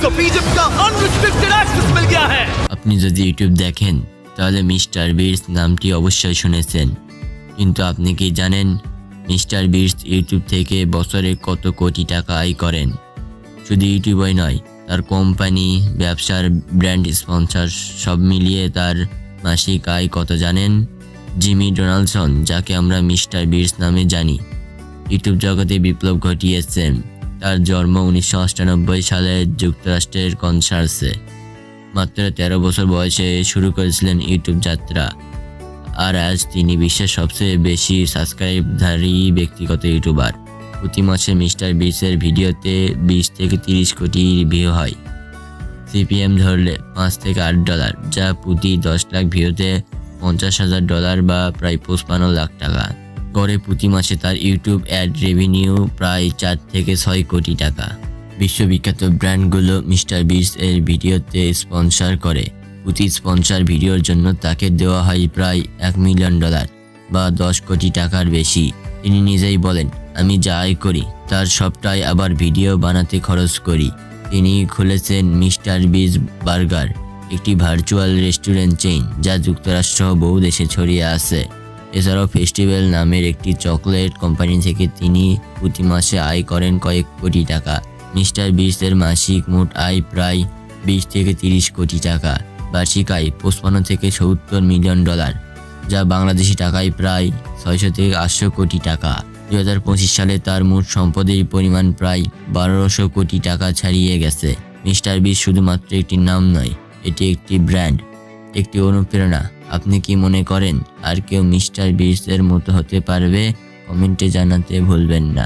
सब इजिप्ट का unrestricted access मिल गया है আপনি যদি ইউটিউব দেখেন তাহলে মিস্টার বিটস নামটি অবশ্যই শুনেছেন কিন্তু আপনি কি জানেন মিস্টার বিটস ইউটিউব থেকে বছরে কত কোটি টাকা আয় করেন শুধু ইউটিউবই নয় তার কোম্পানি ব্যবসার ব্র্যান্ড স্পন্সর সব মিলিয়ে তার মাসিক আয় কত জানেন জিমি ডোনাল্ডসন যাকে আমরা মিস্টার বিটস নামে জানি ইউটিউব জগতে বিপ্লব ঘটিয়েছেন তার জন্ম উনিশশো আটানব্বই সালে যুক্তরাষ্ট্রের কনসার্সে। মাত্র তেরো বছর বয়সে শুরু করেছিলেন ইউটিউব যাত্রা। আর আজ তিনি বিশ্বের সবচেয়ে বেশি সাবস্ক্রাইবধারী ব্যক্তিগত ইউটিউবার। প্রতি মাসে মিস্টার বিসের ভিডিওতে বিশ থেকে তিরিশ কোটি ভিউ হয়। সিপিএম ধরলে পাঁচ থেকে আট ডলার, যা প্রতি দশ লাখ ভিউতে পঞ্চাশ হাজার ডলার বা প্রায় পঁচপান্ন লাখ টাকা। গড়ে প্রতি মাসে তার ইউটিউব অ্যাড রেভিনিউ প্রায় চার থেকে ছয় কোটি টাকা। বিশ্ববিখ্যাত ব্র্যান্ডগুলো মিস্টার বিস এর ভিডিওতে স্পন্সর করে। প্রতি স্পন্সর ভিডিওর জন্য তাকে দেওয়া হয় প্রায় এক মিলিয়ন ডলার বা দশ কোটি টাকার বেশি। তিনি নিজেই বলেন, আমি যা আয় করি, তার সবটাই আবার ভিডিও বানাতে খরচ করি। তিনি খুলেছেন মিস্টার বিজ বার্গার, একটি ভার্চুয়াল রেস্টুরেন্ট চেইন যা যুক্তরাষ্ট্র বহু দেশে ছড়িয়ে আছে। এছাড়াও ফেস্টিভ্যাল নামের একটি চকলেট কোম্পানি থেকে তিনি প্রতি মাসে আয় করেন কয়েক কোটি টাকা। মিস্টার বিস্টের মাসিক মোট আয় প্রায় বিশ থেকে তিরিশ কোটি টাকা। বার্ষিক আয় পঁচপান্ন থেকে সত্তর মিলিয়ন ডলার, যা বাংলাদেশি টাকায় প্রায় ছয়শো থেকে আটশো কোটি টাকা। দু হাজার পঁচিশ সালে তার মোট সম্পদের পরিমাণ প্রায় বারোশো কোটি টাকা ছাড়িয়ে গেছে। মিস্টার বিস শুধুমাত্র একটি নাম নয়, এটি একটি ব্র্যান্ড, একটি অনুপ্রেরণা। আপনি কি মনে করেন আর কেউ মিস্টার বিস্টের মতো হতে পারবে? কমেন্টে জানাতে ভুলবেন না।